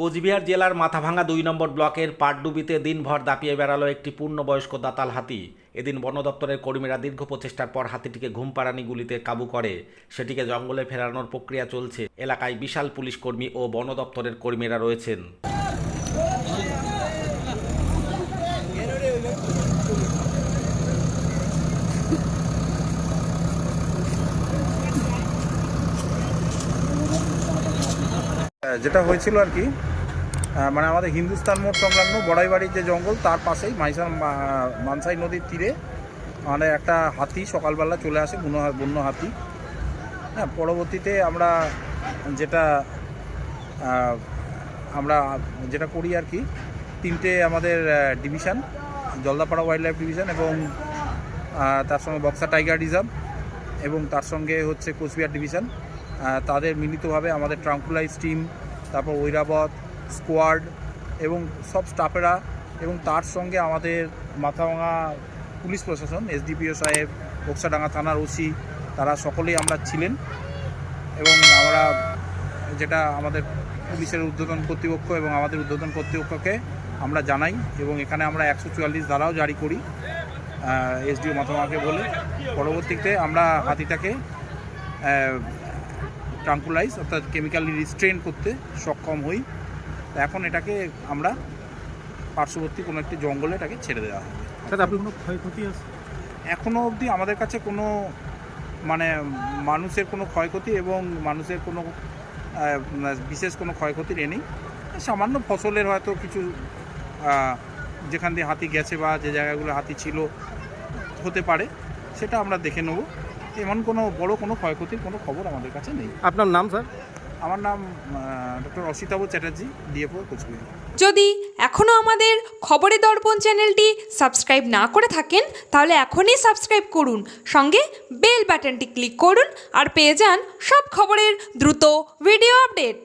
কোচবিহার জেলার মাথাভাঙ্গা দুই নম্বর ব্লকের পাটডুবিতে দিনভর দাপিয়ে বেড়ালো একটি পূর্ণবয়স্ক দাতাল হাতি। এদিন বন দপ্তরের কর্মীরা দীর্ঘ প্রচেষ্টার পর হাতিটিকে ঘুমপাড়ানি গুলিতে কাবু করে। সেটিকে জঙ্গলে ফেরানোর প্রক্রিয়া চলছে। এলাকায় বিশাল পুলিশ কর্মী ও বন দপ্তরের কর্মীরা রয়েছেন। যেটা হয়েছিল আর কি মানে আমাদের হিন্দুস্তান মোড় সংলগ্ন বড়াইবাড়ির যে জঙ্গল, তার পাশেই মাইসার মানসাই নদীর তীরে মানে একটা হাতি সকালবেলা চলে আসে বন্য বন্য হাতি। হ্যাঁ পরবর্তীতে আমরা যেটা আমরা যেটা করি আর কি, তিনটে আমাদের division, Jaldapara wild life division এবং তার সঙ্গে বক্সা টাইগার রিজার্ভ এবং তার সঙ্গে হচ্ছে কোচবিহার ডিভিশন। তাদের মিলিতভাবে আমাদের ট্রাঙ্কুলাইজ টিম তারপর ঐরাবত স্কোয়াড এবং সব স্টাফেরা এবং তার সঙ্গে আমাদের মাথাভাঙা পুলিশ প্রশাসন, এসডিপিও সাহেব, বক্সাডাঙ্গা থানার ওসি, তারা সকলেই আমরা ছিলেন এবং আমরা যেটা আমাদের পুলিশের উদ্বোধন কর্তৃপক্ষ এবং আমাদের উদ্বোধন কর্তৃপক্ষকে আমরা জানাই এবং এখানে আমরা একশো চুয়াল্লিশ ধারাও জারি করি এসডিও মাথামাকে বলে। পরবর্তীতে আমরা হাতিটাকে ট্রাঙ্কুলাইজ অর্থাৎ কেমিক্যালি রিস্ট্রেন করতে সক্ষম হই। এখন এটাকে আমরা পার্শ্ববর্তী কোনো একটি জঙ্গলে এটাকে ছেড়ে দেওয়া হবে। স্যার আপনার কোনো ক্ষয়ক্ষতি আছে? এখনও অবধি আমাদের কাছে কোনো মানে মানুষের কোনো ক্ষয়ক্ষতি এবং মানুষের কোনো বিশেষ কোনো ক্ষয়ক্ষতির এ নেই। সামান্য ফসলের হয়তো কিছু যেখান দিয়ে হাতি গেছে বা যে জায়গাগুলো হাতি ছিল হতে পারে সেটা আমরা দেখে নেব। এমন কোনো বড় কোনো ক্ষয়ক্ষতির কোনো খবর আমাদের কাছে নেই। আপনার নাম স্যার? আমার নাম ডক্টর অসিতাভ চ্যাটার্জি ডিএফও কোচবিহার। যদি এখনও আমাদের খবরে দর্পণ চ্যানেলটি সাবস্ক্রাইব না করে থাকেন তাহলে এখনই সাবস্ক্রাইব করুন। সঙ্গে বেল বাটনটি ক্লিক করুন আর পেয়ে যান সব খবরের দ্রুত ভিডিও আপডেট।